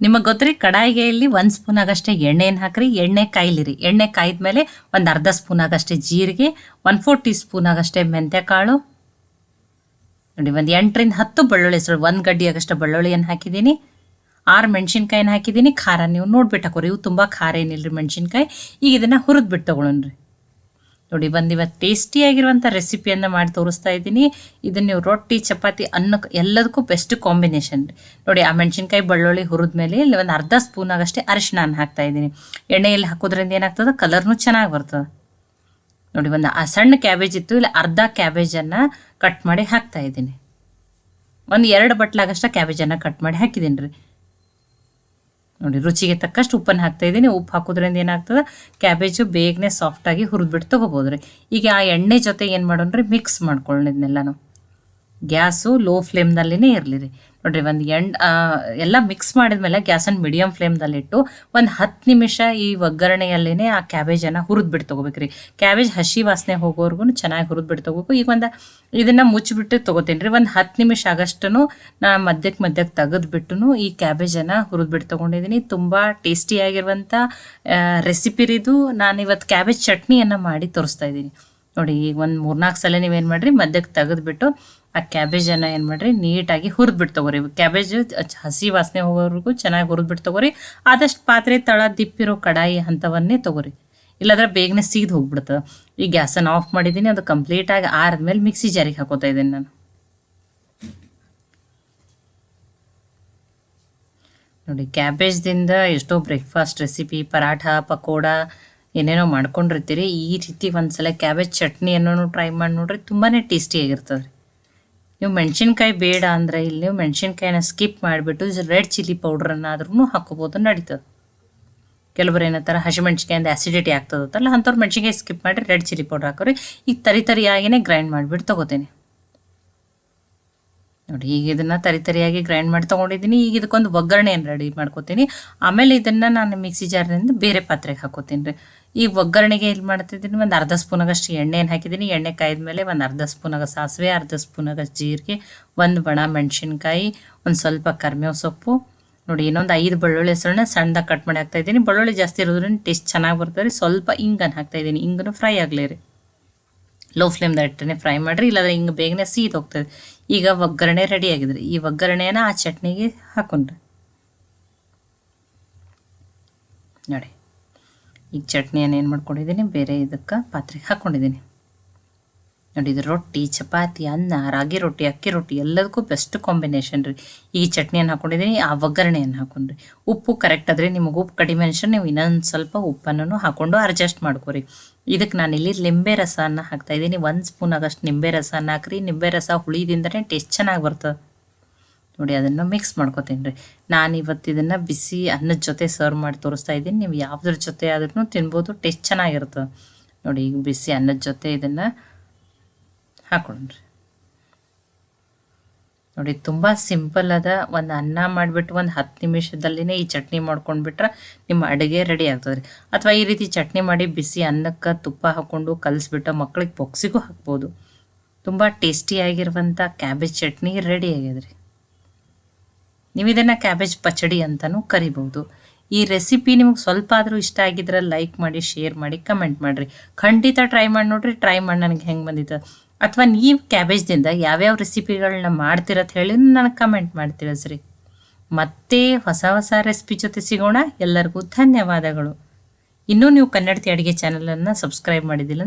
ನಿಮಗೆ ಗೊತ್ತ್ರಿ, ಕಡಾಯಿಗೆಯಲ್ಲಿ ಒಂದು ಸ್ಪೂನ್ ಆಗಷ್ಟೇ ಎಣ್ಣೆನ ಹಾಕ್ರಿ. ಎಣ್ಣೆ ಕಾಯ್ಲಿರಿ. ಎಣ್ಣೆ ಕಾಯ್ದ ಮೇಲೆ ಒಂದು ಅರ್ಧ ಸ್ಪೂನ್ ಆಗಷ್ಟೇ ಜೀರಿಗೆ ಒನ್ ಫೋರ್ ಟೀ ಸ್ಪೂನ್ ಆಗಷ್ಟೇ ಮೆಂತ್ಯಕಾಳು. ನೋಡಿ, ಒಂದು ಎಂಟರಿಂದ ಹತ್ತು ಬೆಳ್ಳುಳ್ಳಿ ಹೆಸರು ಒಂದು ಗಡ್ಡಿ ಆಗಷ್ಟೇ ಬೆಳ್ಳುಳ್ಳಿಯನ್ನು ಹಾಕಿದ್ದೀನಿ. ಆರು ಮೆಣಸಿನ್ಕಾಯಿನ ಹಾಕಿದ್ದೀನಿ. ಖಾರ ನೀವು ನೋಡ್ಬಿಟ್ಟು ಹಾಕೋರಿ ಇವು ತುಂಬ ಖಾರ ಏನಿಲ್ಲ ರೀ ಮೆಣಸಿನ್ಕಾಯಿ? ಈಗ ಇದನ್ನು ಹುರಿದ್ಬಿಟ್ಟು ಬಿಟ್ಟು ತೊಗೊಳೋಣ್ರಿ ನೋಡಿ, ಬಂದು ಇವತ್ತು ಟೇಸ್ಟಿಯಾಗಿರುವಂಥ ರೆಸಿಪಿಯನ್ನು ಮಾಡಿ ತೋರಿಸ್ತಾ ಇದ್ದೀನಿ. ಇದನ್ನು ನೀವು ರೊಟ್ಟಿ, ಚಪಾತಿ ಅನ್ನಕ್ಕೆ ಎಲ್ಲದಕ್ಕೂ ಬೆಸ್ಟ್ ಕಾಂಬಿನೇಷನ್ ನೋಡಿ, ಆ ಮೆಣಸಿನ್ಕಾಯಿ ಬೆಳ್ಳುಳ್ಳಿ ಹುರಿದ ಮೇಲೆ ಇಲ್ಲಿ ಒಂದು ಅರ್ಧ ಸ್ಪೂನ್ ಆಗಷ್ಟೇ ಅರಿಶಿನ ಹಾಕ್ತಾ ಇದ್ದೀನಿ. ಎಣ್ಣೆಯಲ್ಲಿ ಹಾಕೋದ್ರಿಂದ ಏನಾಗ್ತದೆ? ಕಲರ್ನು ಚೆನ್ನಾಗಿ ಬರ್ತದೆ. ನೋಡಿ, ಒಂದು ಆ ಸಣ್ಣ ಕ್ಯಾಬೇಜ್ ಇತ್ತು, ಇಲ್ಲಿ ಅರ್ಧ ಕ್ಯಾಬೇಜನ್ನು ಕಟ್ ಮಾಡಿ ಹಾಕ್ತಾ ಇದ್ದೀನಿ. ಒಂದು ಎರಡು ಬಟ್ಲಾಗಷ್ಟ ಕ್ಯಾಬೇಜನ್ನು ಕಟ್ ಮಾಡಿ ಹಾಕಿದ್ದೀನಿ ರೀ ನೋಡಿ, ರುಚಿಗೆ ತಕ್ಕಷ್ಟು ಉಪ್ಪನ್ನು ಹಾಕ್ತಾ ಇದ್ದೀನಿ. ಉಪ್ಪು ಹಾಕೋದ್ರಿಂದ ಏನಾಗ್ತದೆ? ಕ್ಯಾಬೇಜು ಬೇಗನೆ ಸಾಫ್ಟಾಗಿ ಹುರಿದ್ಬಿಟ್ಟು ತೊಗೋಬೋದು ರೀ. ಈಗ ಆ ಎಣ್ಣೆ ಜೊತೆ ಏನು ಮಾಡೋಣ ರೀ ಮಿಕ್ಸ್ ಮಾಡ್ಕೊಳ್ಳೋದನ್ನೆಲ್ಲನೂ ಗ್ಯಾಸು ಲೋ ಫ್ಲೇಮ್ನಲ್ಲಿನೇ ಇರಲಿ ರೀ. ನೋಡಿರಿ, ಒಂದು ಎಂಡ್ ಎಲ್ಲ ಮಿಕ್ಸ್ ಮಾಡಿದ್ಮೇಲೆ ಗ್ಯಾಸನ್ನು ಮೀಡಿಯಮ್ ಫ್ಲೇಮ್ದಲ್ಲಿಟ್ಟು ಒಂದು ಹತ್ತು ನಿಮಿಷ ಈ ಒಗ್ಗರಣೆಯಲ್ಲೇ ಆ ಕ್ಯಾಬೇಜನ್ನು ಹುರಿದ್ಬಿಟ್ಟು ತೊಗೋಬೇಕು ರೀ ಕ್ಯಾಬೇಜ್ ಹಸಿ ವಾಸನೆ ಹೋಗೋವರೆಗೂ ಚೆನ್ನಾಗಿ ಹುರಿದ್ಬಿಟ್ಟು ತೊಗೋಬೇಕು. ಈಗ ಒಂದು ಇದನ್ನು ಮುಚ್ಚಿಬಿಟ್ಟು ತೊಗೋತೀನಿ ರೀ ಒಂದು ಹತ್ತು ನಿಮಿಷ ಆಗಷ್ಟು ನಾ ಮಧ್ಯಕ್ಕೆ ಮಧ್ಯಕ್ಕೆ ತೆಗೆದುಬಿಟ್ಟು ಈ ಕ್ಯಾಬೇಜನ್ನು ಹುರಿದ್ಬಿಟ್ಟು ತೊಗೊಂಡಿದ್ದೀನಿ ತುಂಬ ಟೇಸ್ಟಿಯಾಗಿರುವಂಥ ರೆಸಿಪಿರಿದು ಇದು ನಾನು ಇವತ್ತು ಕ್ಯಾಬೇಜ್ ಚಟ್ನಿಯನ್ನು ಮಾಡಿ ತೋರಿಸ್ತಾ ಇದ್ದೀನಿ. ನೋಡಿ, ಈಗ ಒಂದು ಮೂರ್ನಾಲ್ಕು ಸಲ ನೀವೇನು ಮಾಡಿರಿ ಮಧ್ಯಕ್ಕೆ ತೆಗೆದುಬಿಟ್ಟು ಆ ಕ್ಯಾಬೇಜನ್ನು ಏನು ಮಾಡಿರಿ, ನೀಟಾಗಿ ಹುರಿದ್ಬಿಟ್ಟು ತಗೋರಿ. ಕ್ಯಾಬೇಜ್ ಹಸಿ ವಾಸನೆ ಹೋಗೋವರೆಗೂ ಚೆನ್ನಾಗಿ ಹುರಿದ್ಬಿಟ್ಟು ತಗೋರಿ. ಆದಷ್ಟು ಪಾತ್ರೆ ತಳ ದಿಪ್ಪಿರೋ ಕಡಾಯಿ ಹಂತವನ್ನೇ ತಗೋರಿ. ಇಲ್ಲಾಂದ್ರೆ ಬೇಗನೆ ಸೀದ್ ಹೋಗ್ಬಿಡ್ತದೆ ಈ ಗ್ಯಾಸನ್ನು ಆಫ್ ಮಾಡಿದ್ದೀನಿ, ಅದು ಕಂಪ್ಲೀಟಾಗಿ ಆರಿದ್ಮೇಲೆ ಮಿಕ್ಸಿ ಜಾರಿಗೆ ಹಾಕೋತಾ ಇದ್ದೀನಿ ನಾನು. ನೋಡಿ ಕ್ಯಾಬೇಜ್ದಿಂದ ಎಷ್ಟೋ ಬ್ರೇಕ್ಫಾಸ್ಟ್ ರೆಸಿಪಿ ಪರಾಠ, ಪಕೋಡ ಏನೇನೋ ಮಾಡ್ಕೊಂಡಿರ್ತೀರಿ, ಈ ರೀತಿ ಒಂದ್ಸಲ ಕ್ಯಾಬೇಜ್ ಚಟ್ನಿಯನ್ನು ಟ್ರೈ ಮಾಡಿ ನೋಡ್ರಿ ತುಂಬಾ ಟೇಸ್ಟಿಯಾಗಿರ್ತದೆ ರೀ ನೀವು ಮೆಣಸಿನ್ಕಾಯಿ ಬೇಡ ಅಂದರೆ ಇಲ್ಲಿ ನೀವು ಮೆಣಸಿನ್ಕಾಯಿನ ಸ್ಕಿಪ್ ಮಾಡಿಬಿಟ್ಟು ರೆಡ್ ಚಿಲ್ಲಿ ಪೌಡ್ರನ್ನಾದ್ರೂ ಹಾಕೋಬೋದು ನಡೀತದೆ. ಕೆಲವರು ಏನಂತಾರೆ ಹಸಿಮೆಣ್ಸಿಕಾಯಿಂದ ಆ್ಯಸಿಡಿಟಿ ಆಗ್ತದಲ್ಲ ಅಂಥವ್ರು ಮೆಣಸಿನ್ಕಾಯಿ ಸ್ಕಿಪ್ ಮಾಡಿ ರೆಡ್ ಚಿಲ್ಲಿ ಪೌಡ್ರ್ ಹಾಕೋರಿ. ಈಗ ತರಿ ತರಿಯಾಗಿನೇ ಗ್ರೈಂಡ್ ಮಾಡಿಬಿಟ್ಟು ತೊಗೋತೀನಿ. ನೋಡಿ, ಈಗ ಇದನ್ನು ತರಿ ತರಿಯಾಗಿ ಗ್ರೈಂಡ್ ಮಾಡಿ ತೊಗೊಂಡಿದ್ದೀನಿ. ಈಗ ಇದಕ್ಕೊಂದು ಒಗ್ಗರಣೆಯನ್ನು ರೆಡಿ ಮಾಡ್ಕೋತೀನಿ. ಆಮೇಲೆ ಇದನ್ನು ನಾನು ಮಿಕ್ಸಿ ಜಾರ್ನಿಂದ ಬೇರೆ ಪಾತ್ರೆಗೆ ಹಾಕೋತೀನಿ ರೀ. ಈ ಒಗ್ಗರಣೆಗೆ ಇಲ್ಲಿ ಮಾಡ್ತಿದ್ದೀನಿ, ಒಂದು ಅರ್ಧ ಸ್ಪೂನಾಗಷ್ಟು ಎಣ್ಣೆಯನ್ನು ಹಾಕಿದ್ದೀನಿ. ಎಣ್ಣೆ ಕಾಯ್ದ ಮೇಲೆ ಒಂದು ಅರ್ಧ ಸ್ಪೂನಾಗ ಸಾಸಿವೆ, ಅರ್ಧ ಸ್ಪೂನಾಗಷ್ಟು ಜೀರಿಗೆ, ಒಂದು ಬಣ ಮೆಣಸಿನ್ಕಾಯಿ, ಒಂದು ಸ್ವಲ್ಪ ಕರಿಮೇವು ಸೊಪ್ಪು ನೋಡಿ, ಇನ್ನೊಂದು ಐದು ಬೆಳ್ಳುಳ್ಳಿ ಹೆಸರನ್ನ ಸಣ್ಣದಾಗಿ ಕಟ್ ಮಾಡಿ ಹಾಕ್ತಾ ಇದ್ದೀನಿ. ಬೆಳ್ಳುಳ್ಳಿ ಜಾಸ್ತಿ ಇರೋದ್ರಿಂದ ಟೇಸ್ಟ್ ಚೆನ್ನಾಗಿ ಬರ್ತದೆ ರೀ. ಸ್ವಲ್ಪ ಇಂಗನ್ನು ಹಾಕ್ತಾ ಇದ್ದೀನಿ. ಇಂಗನ್ನು ಫ್ರೈ ಆಗಲಿ ರೀ. ಲೋ ಫ್ಲೇಮ್ ಇಟ್ಟರೆ ಫ್ರೈ ಮಾಡಿರಿ, ಇಲ್ಲಾದ್ರೆ ಹಿಂಗೆ ಬೇಗನೆ ಸೀದ್ ಹೋಗ್ತದೆ. ಈಗ ಒಗ್ಗರಣೆ ರೆಡಿ ಆಗಿದ್ರಿ. ಈ ಒಗ್ಗರಣೆನ ಆ ಚಟ್ನಿಗೆ ಹಾಕೊಂಡ್ರಿ. ನೋಡಿ, ಈಗ ಚಟ್ನಿಯನ್ನು ಏನು ಮಾಡ್ಕೊಂಡಿದ್ದೀನಿ, ಬೇರೆ ಇದಕ್ಕೆ ಪಾತ್ರೆಗೆ ಹಾಕ್ಕೊಂಡಿದ್ದೀನಿ ನೋಡಿ ಇದು ರೊಟ್ಟಿ, ಚಪಾತಿ, ಅನ್ನ, ರಾಗಿ ರೊಟ್ಟಿ, ಅಕ್ಕಿ ರೊಟ್ಟಿ ಎಲ್ಲದಕ್ಕೂ ಬೆಸ್ಟ್ ಕಾಂಬಿನೇಷನ್ ರೀ. ಈ ಚಟ್ನಿಯನ್ನು ಹಾಕೊಂಡಿದ್ದೀನಿ ಆ ಒಗ್ಗರಣೆಯನ್ನು ಹಾಕೊಂಡ್ರಿ. ಉಪ್ಪು ಕರೆಕ್ಟ್ ಆದರೆ ನಿಮಗೆ ಉಪ್ಪು ಕಡಿಮೆ ಅನ್ಸರ್ ನೀವು ಇನ್ನೊಂದು ಸ್ವಲ್ಪ ಉಪ್ಪನ್ನು ಹಾಕೊಂಡು ಅಡ್ಜಸ್ಟ್ ಮಾಡ್ಕೊರಿ. ಇದಕ್ಕೆ ನಾನಿಲ್ಲಿ ಲಿಂಬೆ ರಸನ ಹಾಕ್ತಾಯಿದ್ದೀನಿ ಒಂದು ಸ್ಪೂನ್ ಆಗಷ್ಟು ನಿಂಬೆ ರಸನ ಹಾಕ್ರಿ. ನಿಂಬೆ ರಸ ಹುಳಿದಿಂದನೇ ಟೇಸ್ಟ್ ಚೆನ್ನಾಗಿ ಬರ್ತದೆ. ನೋಡಿ, ಅದನ್ನು ಮಿಕ್ಸ್ ಮಾಡ್ಕೊತೀನಿ ರೀ. ನಾನು ಇವತ್ತು ಇದನ್ನು ಬಿಸಿ ಅನ್ನದ ಜೊತೆ ಸರ್ವ್ ಮಾಡಿ ತೋರಿಸ್ತಾ ಇದ್ದೀನಿ. ನೀವು ಯಾವುದ್ರ ಜೊತೆ ಆದ್ರೂ ತಿನ್ಬೋದು ಟೇಸ್ಟ್ ಚೆನ್ನಾಗಿರ್ತದೆ. ನೋಡಿ, ಈಗ ಬಿಸಿ ಅನ್ನದ ಜೊತೆ ಇದನ್ನು ಹಾಕೊಂಡ್ರಿ. ನೋಡಿ, ತುಂಬ ಸಿಂಪಲ್ ಅದ ಒಂದು ಅನ್ನ ಮಾಡಿಬಿಟ್ಟು ಒಂದು ಹತ್ತು ನಿಮಿಷದಲ್ಲಿನೇ ಈ ಚಟ್ನಿ ಮಾಡ್ಕೊಂಡ್ಬಿಟ್ರೆ ನಿಮ್ಮ ಅಡುಗೆ ರೆಡಿ ಆಗ್ತದೆ ಅಥವಾ ಈ ರೀತಿ ಚಟ್ನಿ ಮಾಡಿ ಬಿಸಿ ಅನ್ನಕ್ಕೆ ತುಪ್ಪ ಹಾಕ್ಕೊಂಡು ಕಲಿಸ್ಬಿಟ್ಟು ಮಕ್ಳಿಗೆ ಬೊಕ್ಸಿಗೂ ಹಾಕ್ಬೋದು. ತುಂಬ ಟೇಸ್ಟಿಯಾಗಿರುವಂಥ ಕ್ಯಾಬೇಜ್ ಚಟ್ನಿ ರೆಡಿ ಆಗ್ಯದ ರೀ ನೀವು ಇದನ್ನು ಕ್ಯಾಬೇಜ್ ಪಚಡಿ ಅಂತಲೂ ಕರಿಬೋದು. ಈ ರೆಸಿಪಿ ನಿಮ್ಗೆ ಸ್ವಲ್ಪ ಆದರೂ ಇಷ್ಟ ಆಗಿದ್ರೆ ಲೈಕ್ ಮಾಡಿ, ಶೇರ್ ಮಾಡಿ, ಕಮೆಂಟ್ ಮಾಡಿರಿ. ಖಂಡಿತ ಟ್ರೈ ಮಾಡಿ ನೋಡಿರಿ, ಟ್ರೈ ಮಾಡಿ ನನಗೆ ಹೆಂಗೆ ಬಂದಿತ್ತು. ಅಥವಾ ನೀವು ಕ್ಯಾಬೇಜ್ದಿಂದ ಯಾವ್ಯಾವ ರೆಸಿಪಿಗಳನ್ನ ಅಂತ ಹೇಳಿ ನನಗೆ ಕಮೆಂಟ್ ಮಾಡ್ತಿರಸ್ರಿ ಮತ್ತೆ ಹೊಸ ಹೊಸ ರೆಸಿಪಿ ಜೊತೆ ಸಿಗೋಣ. ಎಲ್ಲರಿಗೂ ಧನ್ಯವಾದಗಳು. ಇನ್ನೂ ನೀವು ಕನ್ನಡತಿ ಅಡುಗೆ ಚಾನಲನ್ನು ಸಬ್ಸ್ಕ್ರೈಬ್ ಮಾಡಿದ್ದಿಲ್ಲ